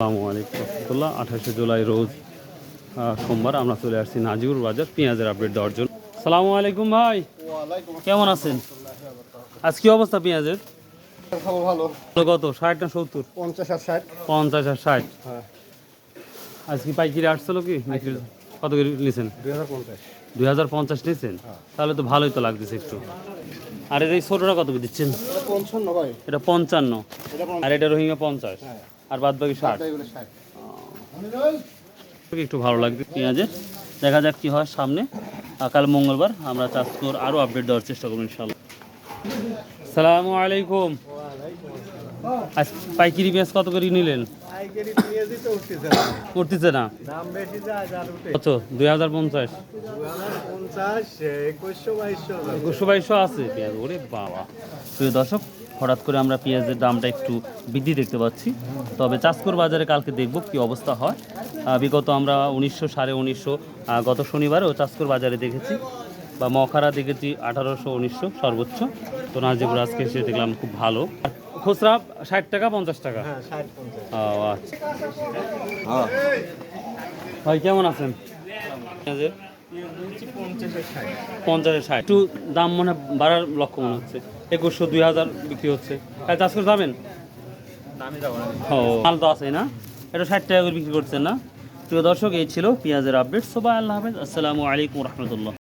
আসসালামু আলাইকুম রহমতুল্লাহ। আঠাশে জুলাই রোজ সোমবার আমরা চলে আসছি নাজিউর বাজার পেঁয়াজের আপডেট দেওয়ার জন্য। সালামু আলাইকুম ভাই। কেমন আছেন? আজ কি অবস্থা পেঁয়াজের? কত? ষাট না সত্তর? পঞ্চাশ আর ষাট। পঞ্চাশ আর ষাট। হ্যাঁ। আজ কি পাইকিরি আসছিল কি? কত করে নিয়েছেন দুই হাজার পঞ্চাশ। নিয়েছেন তাহলে তো ভালোই তো লাগতেছে একটু। আর এর এই ছোটোটা কত করে দিচ্ছেন? এটা পঞ্চান্ন ভাই। এটা পঞ্চান্ন। আর এটা রোহিঙ্গা পঞ্চাশ। হ্যাঁ। আর বাদ বাকি ষাট। একটু ভালো লাগবে পেঁয়াজের। দেখা যাক কি হয় সামনে। কাল মঙ্গলবার আমরা চাষকর আরও আপডেট দেওয়ার চেষ্টা করব ইনশাল্লাহ সালামু আলাইকুম। আজ পাইকিরি পেঁয়াজ কত করে নিলেন? উঠতেছে না। উঠতেছে না? দাম বেশি যায় আর উঠে। কত? দুই হাজার পঞ্চাশ। একুশশো বাইশশো। বাইশশো আছে পেঁয়াজ। ওরে বাবা। প্রিয় দর্শক হঠাৎ করে আমরা পেঁয়াজের দামটা একটু বৃদ্ধি দেখতে পাচ্ছি। তবে চাষকর বাজারে কালকে দেখব কি অবস্থা হয়। বিগত আমরা উনিশশো সাড়ে উনিশশো গত শনিবারেও চাষকর বাজারে দেখেছি বা মখারা দেখেছি আঠারোশো উনিশশো সর্বোচ্চ। তো নাজিবুর আজকে এসে দেখলাম খুব ভালো। খুচরা ষাট টাকা পঞ্চাশ টাকা? হ্যাঁ ও আচ্ছা। ভাই কেমন আছেন? পঞ্চাশের ষাট। একটু দাম মনে হয় বাড়ার লক্ষ্য মনে হচ্ছে। একুশশো দুই হাজার বিক্রি হচ্ছে। চাষ করে যাবেন? ও মাল তো আছে না? এটা ষাট টাকা করে বিক্রি করছেন না? প্রিয় দর্শক এই ছিল পেঁয়াজের আপডেট সবাই আল্লাহ হাফেজ। আসসালামু আলাইকুম রহমতুল্লাহ।